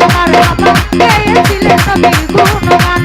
বাবা খাজা বাবা মারহাবা মারহাবা গেয়েছিলে তুমি গুণগান